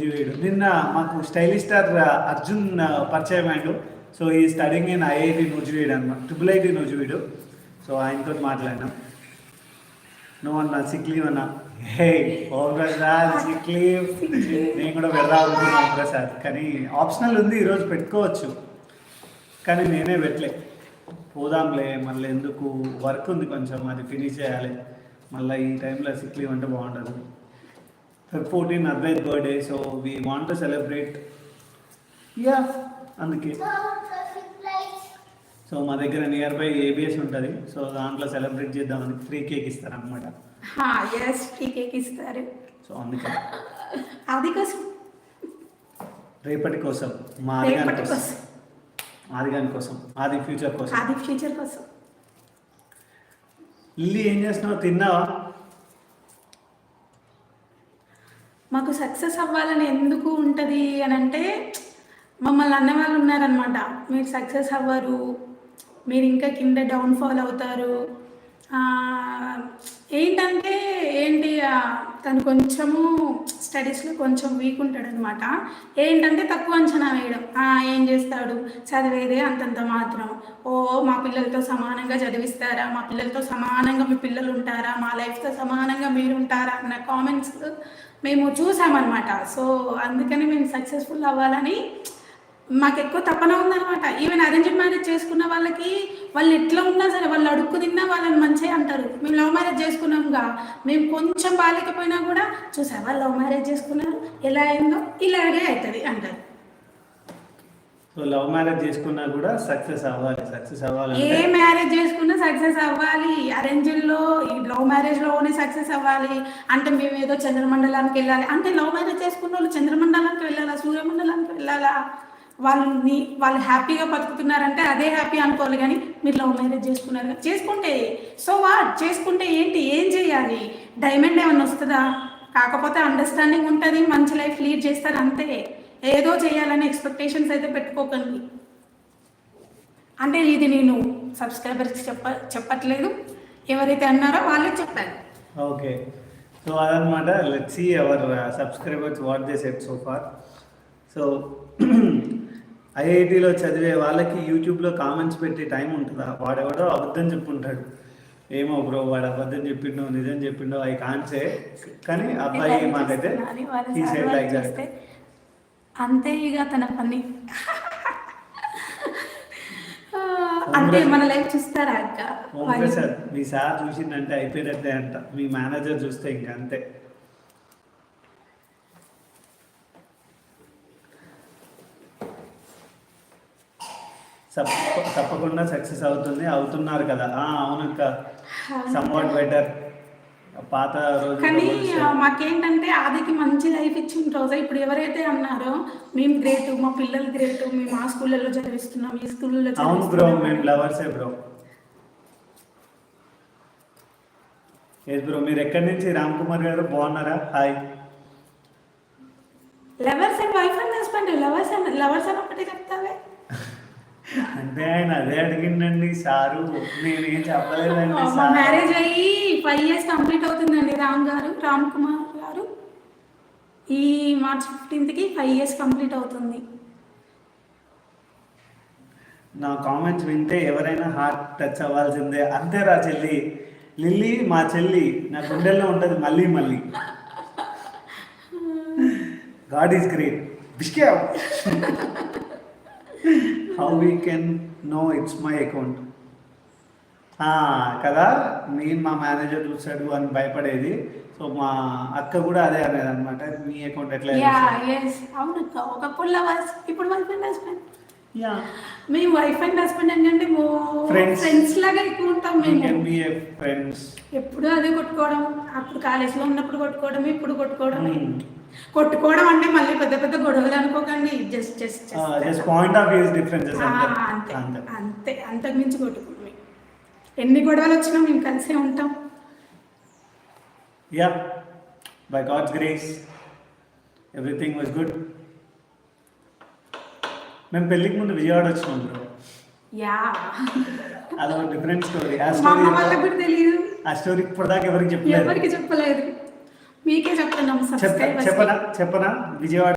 వీడు నిన్న మాకు స్టైలిష్ స్టార్ అర్జున్ పరిచయం అయ్యాడు. సో ఈ స్టడింగ్ ఇన్ ఐఐటి నూజివీడు అనమాట ట్రిపుల్ ఐటి నూజివీడు సో ఆయనతో మాట్లాడినాం. నువ్వు అన్న సిక్ లీవ్ అన్న. Hey Om sick leave. నేను కూడా వెళ్దాం అనుకున్నాను ప్రసాద్ కానీ ఆప్షనల్ ఉంది ఈరోజు పెట్టుకోవచ్చు. కానీ నేనే పెట్టలే. పోదాంలే మళ్ళీ ఎందుకు? వర్క్ ఉంది కొంచెం అది ఫినిష్ చేయాలి. మళ్ళీ ఈ టైంలో సిక్ లీవ్ అంటే బాగుంటుంది fourteen Advait birthday so we want to celebrate yeah అందుకే. సో మా దగ్గర నియర్ బై ఏబిఎస్ ఉంటుంది. సో దాంట్లో సెలబ్రేట్ చేద్దామని ఫ్రీ కేక్ ఇస్తారనమాట ఎస్ ఫ్రీ కేక్ ఇస్తారు. సో అందుకే. అది కోసం. రేపటి కోసం మా ఆదిగాని కోసం. ఆదిగాని కోసం ఆది ఫ్యూచర్ కోసం. అది ఫ్యూచర్ కోసం. లిల్లీ ఏం చేస్తున్నావు? తిన్నావా? మాకు సక్సెస్ అవ్వాలని ఎందుకు ఉంటుంది అని అంటే మమ్మల్ని అన్నవాళ్ళు ఉన్నారనమాట మీరు సక్సెస్ అవ్వరు మీరు ఇంకా కింద డౌన్ఫాల్ అవుతారు. ఏంటంటే ఏంటి తను కొంచెము స్టడీస్లో కొంచెం వీక్ ఉంటాడు అనమాట ఏంటంటే తక్కువ అంచనా వేయడం. ఏం చేస్తాడు? చదివేదే అంతంత మాత్రం. ఓ మా పిల్లలతో సమానంగా చదివిస్తారా? మా పిల్లలతో సమానంగా మీ పిల్లలు ఉంటారా? మా లైఫ్తో సమానంగా మీరు ఉంటారా? అన్న కామెంట్స్ మేము చూసామన్నమాట. సో అందుకని మేము సక్సెస్ఫుల్ అవ్వాలని మాకు ఎక్కువ తపన ఉందన్నమాట. ఈవెన్ అరేంజ్ మ్యారేజ్ చేసుకున్న వాళ్ళకి వాళ్ళు ఎట్లా ఉన్నా సరే వాళ్ళు అడుక్కు తిన్నా వాళ్ళని మంచిగా అంటారు. మేము లవ్ మ్యారేజ్ చేసుకున్నాంగా మేము కొంచెం బాగాలేకపోయినా కూడా చూసావా లవ్ మ్యారేజ్ చేసుకున్నారు ఎలా అయిందో ఇలాగే అవుతుంది అంటారు. సో లవ్ మ్యారేజ్ చేసుకున్నా కూడా సక్సెస్ అవ్వాలి సక్సెస్ ఏ అవ్వాలంటే మ్యారేజ్ చేసుకున్నా సక్సెస్ అవ్వాలి అరేంజ్లో ఈ లవ్ మ్యారేజ్లోనే సక్సెస్ అవ్వాలి అంటే మేము ఏదో చంద్రమండలానికి వెళ్ళాలి అంటే లవ్ మ్యారేజ్ చేసుకున్న వాళ్ళు చంద్రమండలానికి వెళ్ళాలా సూర్యమండలానికి వెళ్ళాలా? వాళ్ళని వాళ్ళు హ్యాపీగా బతుకుతున్నారంటే అదే హ్యాపీ అనుకోవాలి కానీ మీరు లవ్ మ్యారేజ్ చేసుకున్నారు చేసుకుంటే. So what? చేసుకుంటే ఏంటి? ఏం చేయాలి? డైమండ్ ఏమైనా వస్తుందా? కాకపోతే అండర్స్టాండింగ్ ఉంటుంది మంచి లైఫ్ లీడ్ చేస్తారు అంతే. ఏదో చేయాలని ఎక్స్పెక్టేషన్స్ అయితే పెట్టుకోకండి. అంటే ఇది నేను సబ్స్క్రైబర్స్ చెప్ప చెప్పట్లేదు. ఎవరైతే అన్నారో వాళ్ళే చెప్పారు ఓకే. సో అదనమాట let see our subscribers what they set so far so ఐఐటిలో చదివే వాళ్ళకి యూట్యూబ్లో కామెంట్స్ పెట్టే టైం ఉంటుందా? వాడెవడో అబద్ధం చెప్పుంటాడు. ఏమో బ్రో వాడు అబద్ధం చెప్పిండో నిజం చెప్పిండో అవి కాన్సే కానీ అబ్బాయి మాకైతే ఈ సార్ సైడ్ లైక్ చూస్తే అంతే ఇక తన పని. అంటే మన లైఫ్ చూస్తారా అక్క? ప్రసాద్ మీ సార్ చూసిందంటే అయిపోయినట్టే అంట. మీ మేనేజర్ చూస్తే ఇంకా అంతే తప్పకుండా సక్సెస్ అవుతుంది. అవుతున్నారు కదా. అవునక్క. Somewhat better. పాత కానీ రోజు ఆ, మాకేంటంటే ఆదికి మంచి లైఫ్ ఇచ్చిన రోజు. ఇప్పుడు ఎవరైతే అన్నారో మేము గ్రేట్ మా పిల్లలు గ్రేట్ మేము ఆ స్కూళ్ళలో చదివిస్తున్నాం ఈ స్కూల్లో అవును బ్రో మేము లవర్సే బ్రో. ఎస్ బ్రో మీరు ఎక్కడి నుంచి? రామ్ కుమార్ గారు బాగున్నారా? Hi. Lovers and wife and husband lovers and lovers అని ఒకటే చెప్తావే. అంటే ఆయన అదే అడిగిండండి సారు నేనేం చెప్పలేదండి మా మ్యారేజ్ అయ్యి ఫైవ్ ఇయర్స్ కంప్లీట్ అవుతుందండి రామ్ గారు రామ్ కుమార్ గారు. ఈ మార్చ్ ఫిఫ్టీన్త్కి ఫైవ్ ఇయర్స్ కంప్లీట్ అవుతుంది. నా కామెంట్స్ వింటే ఎవరైనా హార్ట్ టచ్ అవ్వాల్సిందే. అంతేరా చెల్లి లిల్లీ మా చెల్లి నా గుండెల్లో ఉంటుంది మళ్ళీ మళ్ళీ. God is great బిస్కే how we can know it's my account కదా? నేను మా మేనేజర్ చూసాడు అని భయపడేది. సో మా అక్క కూడా అదే అనేది అనమాట మీ అకౌంట్ ఎట్లా అవునక్క. ఒకప్పుడు ఇప్పుడు హస్బెండ్ మేము వైఫ్ అండ్ హస్బెండ్ ఏంటంటే. ఫ్రెండ్స్ లాగా ఎక్కువ ఉంటాం మేము. ఫ్రెండ్స్ ఎప్పుడు అదే కొట్టుకోవడం అప్పుడు కాలేజీలో ఉన్నప్పుడు కొట్టుకోవడం ఇప్పుడు కొట్టుకోవడం. Hmm. కొట్టుకోవడం అంటే మళ్ళీ పెద్ద పెద్ద గొడవలు అనుకోకండి. Just just just point of views differences అంతే. అంతే. అంతే. అంతే. అంతకు మించి కొట్టుకోండి ఎన్ని గొడవలు వచ్చినా మేము కలిసే ఉంటాం. Yeah by god's grace everything was good మేము పెళ్ళికి ముందు విజయవాడ వచ్చినాం బ్రో. యా. అదొక డిఫరెంట్ స్టోరీ ఆ మా అమ్మ స్టోరీ కూడా తెలియదు ఆ స్టోరీ ఇప్పటిదాకా ఎవరికి చెప్పలేదు. ఎవరికి చెప్పలేదు. మీకే చెప్తున్నాం చెప్ప సబ్స్క్రైబర్స్ చెప్పనా? చెప్పనా? విజయవాడ